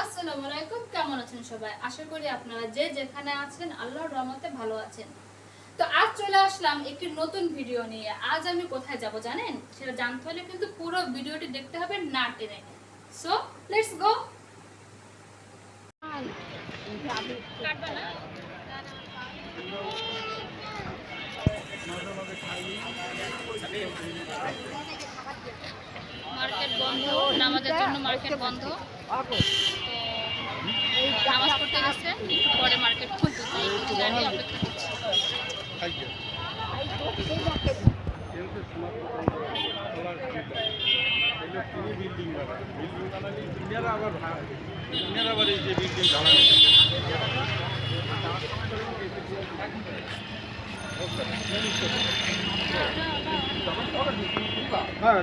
আসসালামু আলাইকুম, কেমন আছেন সবাই? আশা করি আপনারা যে যেখানে আছেন, আল্লাহর রহমতে ভালো আছেন। তো আজ চলে আসলাম একটি নতুন ভিডিও নিয়ে। আজ আমি কোথায় যাব জানেন? সেটা জানতে হলে কিন্তু পুরো ভিডিওটি দেখতে হবে না টেনে। সো লেটস গো মার্কেট বন্ধ, নামাজের জন্য মার্কেট বন্ধ। নামাজ পড়তে গেছে একটু পরে মার্কেট খুলতে অপেক্ষা করছি বিল্ডিং বানালে ইঞ্জিনিয়ার আবার ইঞ্জিনিয়ার আবার এই যে বিল্ডিং বানাবে হ্যাঁ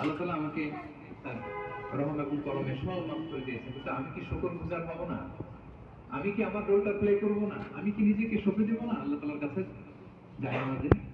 আল্লাহ তালা আমাকে তার করমে সব মাফ করে দিয়েছেন কিন্তু আমি কি শকর গুজার পাবো না? আমি কি আমার রোলটা প্লে করব না? আমি কি নিজেকে সঁপে দেবো না? আল্লাহ তালার কাছে যাই আমাদের।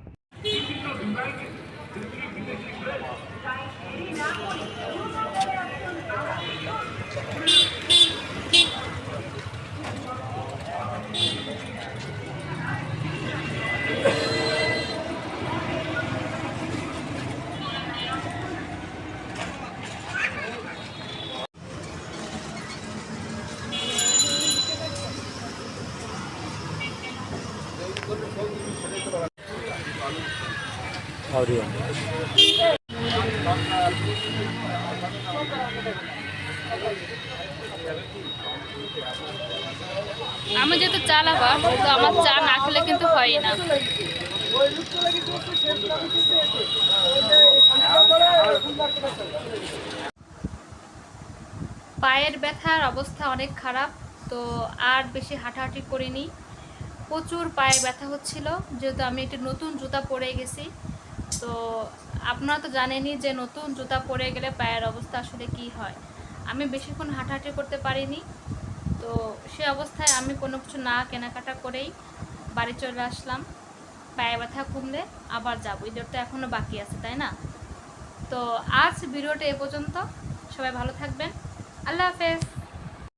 আমি যেহেতু চা লাভার, তো আমার চা না খেলে কিন্তু হয় না। পায়ের ব্যথার অবস্থা অনেক খারাপ, তো আর বেশি হাঁটাহাঁটি করিনি। প্রচুর পায়ে ব্যথা হচ্ছিল, যেহেতু আমি একটি নতুন জুতা পরে গেছি। তো আপনারা তো জানেনই যে নতুন জুতা পরে গেলে পায়ের অবস্থা আসলে কি হয়। আমি বেশিক্ষণ হাঁটাহাঁটি করতে পারিনি। তো সে অবস্থায় আমি কোনো কিছু না কেনাকাটা করেই বাড়ি চলে আসলাম। পায়ে ব্যথা কমলে আবার যাব। ঈদের তো এখনও বাকি আছে, তাই না? তো আজ ভিডিওটা এ পর্যন্ত। সবাই ভালো থাকবেন। আল্লাহ হাফেজ।